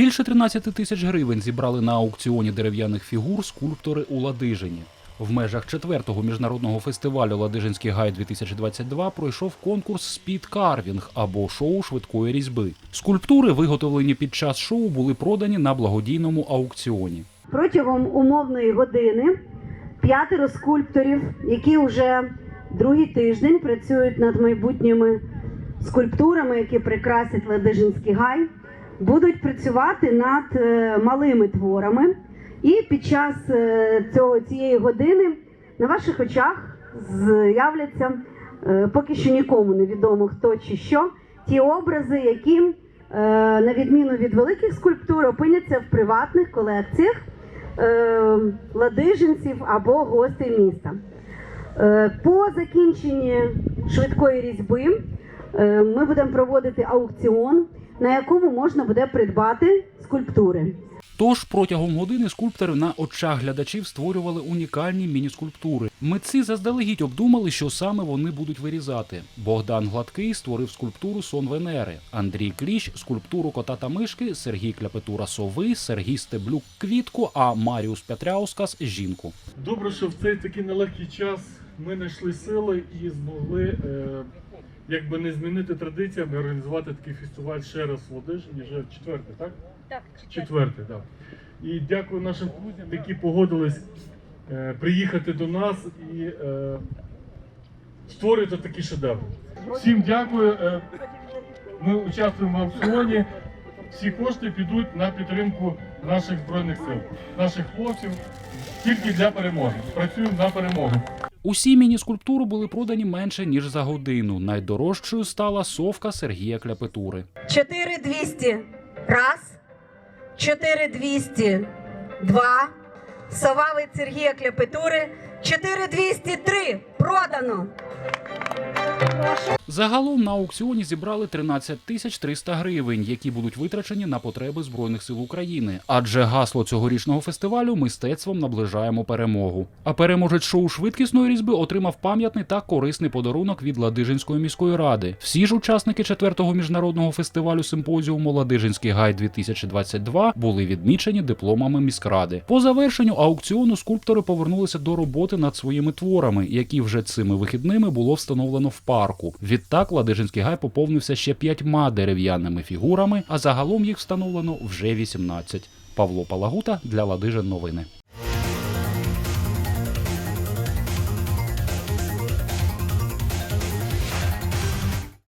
Більше 13 тисяч гривень зібрали на аукціоні дерев'яних фігур скульптори у Ладижині. В межах четвертого міжнародного фестивалю Ладижинський гай 2022 пройшов конкурс спідкарвінг або шоу швидкої різьби. Скульптури, виготовлені під час шоу, були продані на благодійному аукціоні. Протягом умовної години п'ятеро скульпторів, які вже другий тиждень працюють над майбутніми скульптурами, які прикрасять Ладижинський гай, будуть працювати над е, малими творами. І під час е, цього цієї години на ваших очах з'являться е, поки що нікому невідомо хто чи що, ті образи, які, на відміну від великих скульптур, опиняться в приватних колекціях ладижинців або гостей міста. По закінченні швидкої різьби ми будемо проводити аукціон, на якому можна буде придбати скульптури. Тож протягом години скульптори на очах глядачів створювали унікальні міні-скульптури. Митці заздалегідь обдумали, що саме вони будуть вирізати. Богдан Гладкий створив скульптуру сон Венери, Андрій Кліщ скульптуру кота та мишки, Сергій Кляпетура сови, Сергій Стеблюк квітку, а Маріус Петряускас жінку. Добре, що в цей такий нелегкий час ми знайшли сили і змогли е, якби не змінити традиціями, організувати такий фестиваль ще раз в Ладижині, вже четвертий, так? Так, Четвертий, так. І дякую нашим друзям, які погодились е, приїхати до нас і е, створити такі шедеври. Всім дякую. Е, ми участвуємо в аукціоні. Всі кошти підуть на підтримку наших збройних сил, наших хлопців тільки для перемоги. Працюємо на перемогу. Усі міні-скульптури були продані менше ніж за годину. Найдорожчою стала совка Сергія Кляпетури. 4200 раз, 4200 два, сова від Сергія Кляпетури, 4203 продано. Загалом на аукціоні зібрали 13 тисяч 300 гривень, які будуть витрачені на потреби збройних сил України. Адже гасло цьогорічного фестивалю мистецтвом наближаємо перемогу. А переможець шоу швидкісної різьби отримав пам'ятний та корисний подарунок від Ладижинської міської ради. Всі ж учасники четвертого міжнародного фестивалю симпозіуму Ладижинський гай 2022 були відмічені дипломами міськради. По завершенню аукціону скульптори повернулися до роботи над своїми творами, які вже цими вихідними було встановлено в парку. Відтак Ладижинський гай поповнився ще п'ятьма дерев'яними фігурами, а загалом їх встановлено вже 18. Павло Палагута для Ладижин новини.